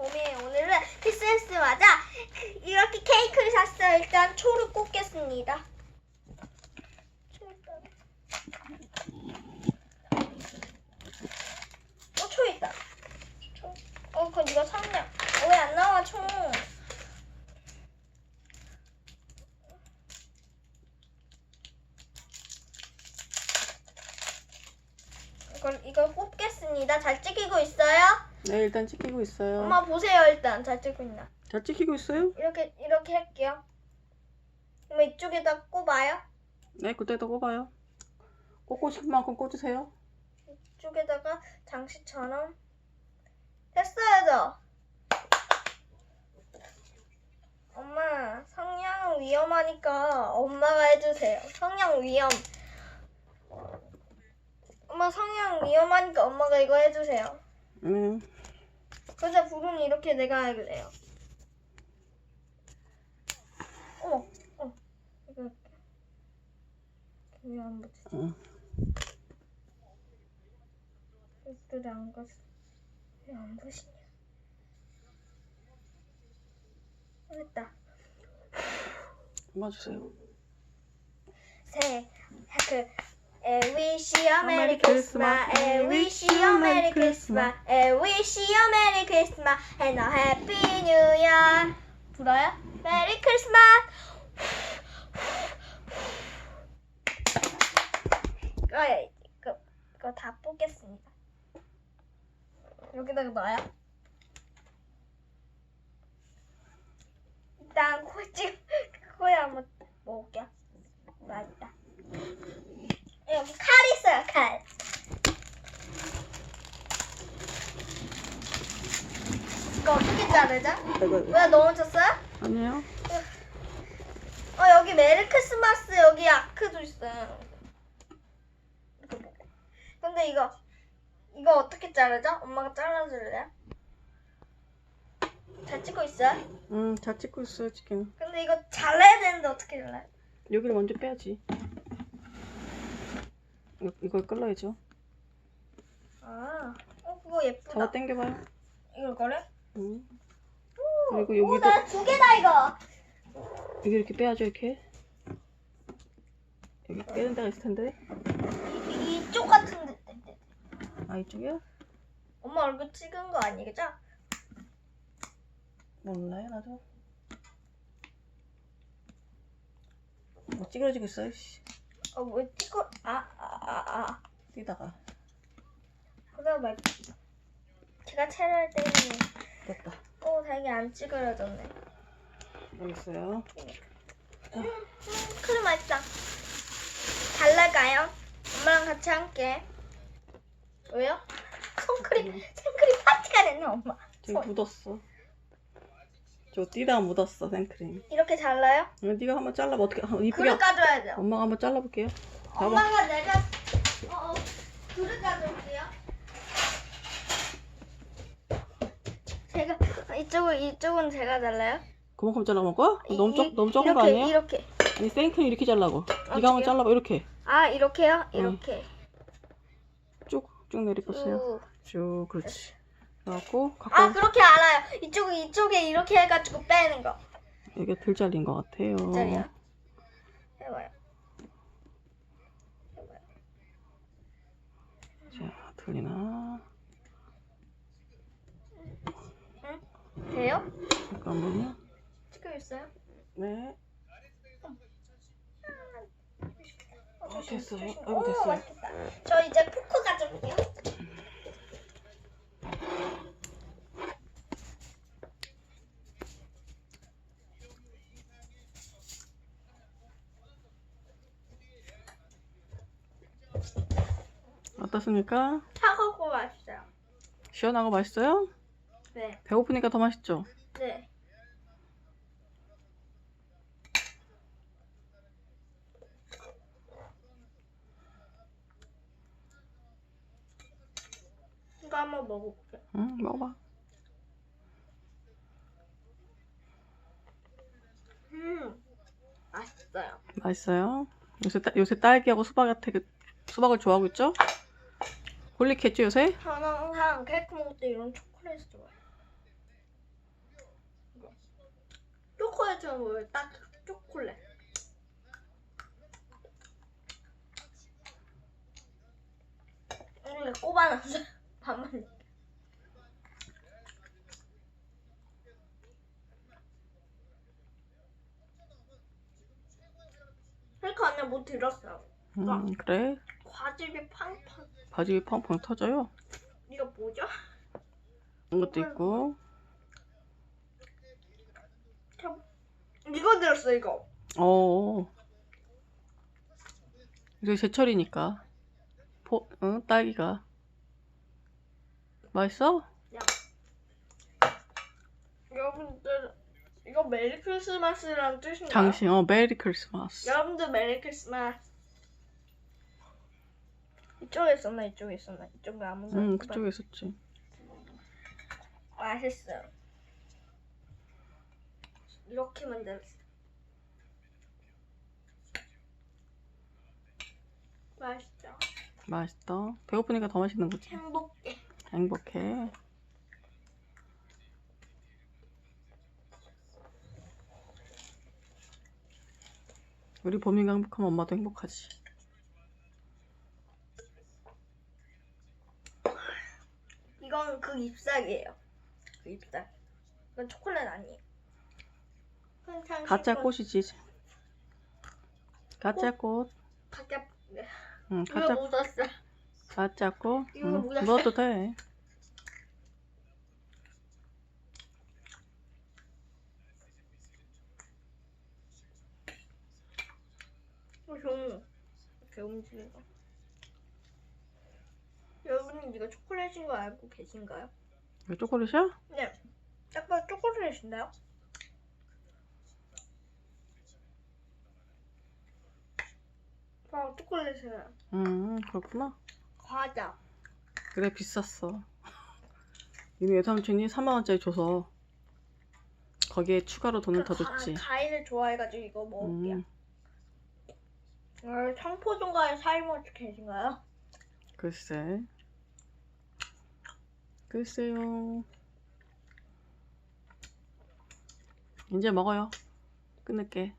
봄이에요. 오늘은 크리스마스 맞아. 이렇게 케이크를 샀어요. 일단 초를 꽂겠습니다. 어, 초 있다. 초. 어, 그 이거 샀냐? 왜 안 나와, 초? 이걸, 이걸 꽂겠습니다. 잘 찍히고 있어요? 네 일단 찍히고 있어요. 엄마 보세요, 일단. 잘 찍고 있나? 잘 찍히고 있어요? 이렇게, 이렇게 할게요. 그럼 이쪽에다 꼽아요. 네 그때도 꼽아요. 꽂고 싶은 만큼 꽂으세요. 이쪽에다가 장식처럼. 됐어요, 저. 엄마, 성냥 위험하니까 엄마가 해주세요. 성냥 위험. 엄마, 성냥 위험하니까 엄마가 이거 해주세요. 음 그래서 불은 이렇게 내가 할래요. 어머, 어, 이거 할게. 왜안 붙이지? 응. 이들이 안 갔어. 왜안 붙이냐? 됐다. 맞으세요. 새, 그, I wish you a Merry Christmas. I wish you a Merry Christmas. I wish you a Merry Christmas and a Happy New Year. 불어요? Merry Christmas. 이거 이거 이거 다 뽑겠습니다. 여기다가 넣어요. 일단 코 찍, 코에 한번 먹을게요. 맛있다. 여기 칼 있어요, 칼. 이거 어떻게 자르죠? 이거 왜 넘어졌어요? 아니에요? 어, 여기 메리 크리스마스, 여기 아크도 있어요. 근데 이거, 이거 어떻게 자르죠? 엄마가 잘라줄래요? 잘 찍고 있어요? 음잘 찍고 있어요 지금. 근데 이거 잘라야 되는데 어떻게 잘라요? 여기를 먼저 빼야지. 이거, 이걸 끌어야죠. 아, 어, 그거 예쁘다. 잡아 당겨봐요. 이걸 거래? 음. 오, 그리고 오, 여기도 나두 개다, 이거. 여기 이렇게 빼야죠 이렇게. 여기 빼는 데가 있을 텐데. 이, 이쪽 같은데. 아 이쪽이요? 엄마 얼굴 찍은 거 아니겠죠? 몰라요 나도. 뭐 찌그러지고 있어요. 씨. 어, 왜 찍어? 아, 아, 아, 아. 뛰다가 그거 말. 제가 촬영할 때는 됐다. 또 되게 안 찌그러졌네. 여기 있어요. 음, 크림 맛있다. 잘라가요? 엄마랑 같이 함께. 왜요? 손크림, 생크림 파티가 됐네, 엄마. 저기 손. 묻었어. 저 뛰다가 묻었어 생크림. 이렇게 잘라요? 어, 네가 한번 잘라봐 어떻게 어, 이쁘게. 그릇 가져야죠. 엄마가 한번 잘라볼게요. 엄마가 내가 어, 어 그릇 가져올게요. 제가 이쪽은 이쪽은 제가 잘라요? 그만큼 거야? 이- 너무 적 이- 너무 적은 거 이렇게, 아니에요? 이렇게. 아니 생크림 이렇게 잘라고. 네가 한번 어떡해요? 잘라봐 이렇게 아 이렇게요? 응. 이렇게. 쭉 쭉 내리보세요. 쭉. 쭉 그렇지. 그래갖고 아 가까운 그렇게 알아요. 이쪽 이쪽에 이렇게 해가지고 빼는 거. 이게 덜 잘린 것 같아요. 짜리야. 해봐요. 해봐요. 자 들리나? 돼요? 잠깐만요. 찍고 있어요? 네. 어, 어, 됐어요. 조심. 오, 됐어요. 맛있겠다. 저 이제 포크 가져올게요. 어떻습니까? 차가고 맛있어요. 시원하고 맛있어요? 네. 배고프니까 더 맛있죠? 네. 이거 한번 먹어볼게요. 응 먹어봐. 음, 맛있어요. 맛있어요. 요새 따, 요새 딸기하고 수박한테 그- 수박을 좋아하고 있죠? 홀릭했죠 요새? 저는 항상 케이크 먹을 때 이런 초콜릿 좋아해요. 초콜릿처럼 보여. 딱 초콜릿. 이거 꼽아놨어. 반만. 그러니까 안에 뭐 들었어. 음, 그래. 과즙이 팡팡. 바지 팡팡 터져요. 이거 뭐죠? 이것도 있고. 참. 이거 들었어 이거. 어. 이제 제철이니까. 포, 응, 딸기가. 맛있어? 여러분들 이거 메리 크리스마스라는 뜻인가요? 당신, 어, 메리 크리스마스. 여러분들 메리 크리스마스. 이쪽에 있었나 이쪽에 있었나 이쪽에 아무나. 응, 그쪽에 있었지. 맛있어요. 이렇게 만들었어. 맛있죠. 맛있다. 배고프니까 더 맛있는 거지. 행복해. 행복해. 우리 범이가 행복하면 엄마도 행복하지. 이건 그 잎사귀예요. 그 잎사귀. 이건 초콜릿 아니에요. 항상 가짜 꽃이지. 가짜 꽃. 가짜. 응, 이거 가짜 묻었어. 가짜 꽃. 이거 응, 뭐야? 넣어도 돼. 어, 좀 이렇게 거. 여러분은 이거 초콜릿인 거 알고 계신가요? 이거 초콜릿이야? 네. 약간 초콜릿인데요? 아, 초콜릿이에요. 응, 그렇구나. 과자. 그래, 비쌌어. 이미 외삼촌이 3만원짜리 줘서 거기에 추가로 돈을 더그 가- 줬지. 과일을 좋아해가지고 이거 먹을게요. 음, 어, 청포동과의 사이먼트 계신가요? 글쎄. 글쎄요. 이제 먹어요. 끊을게.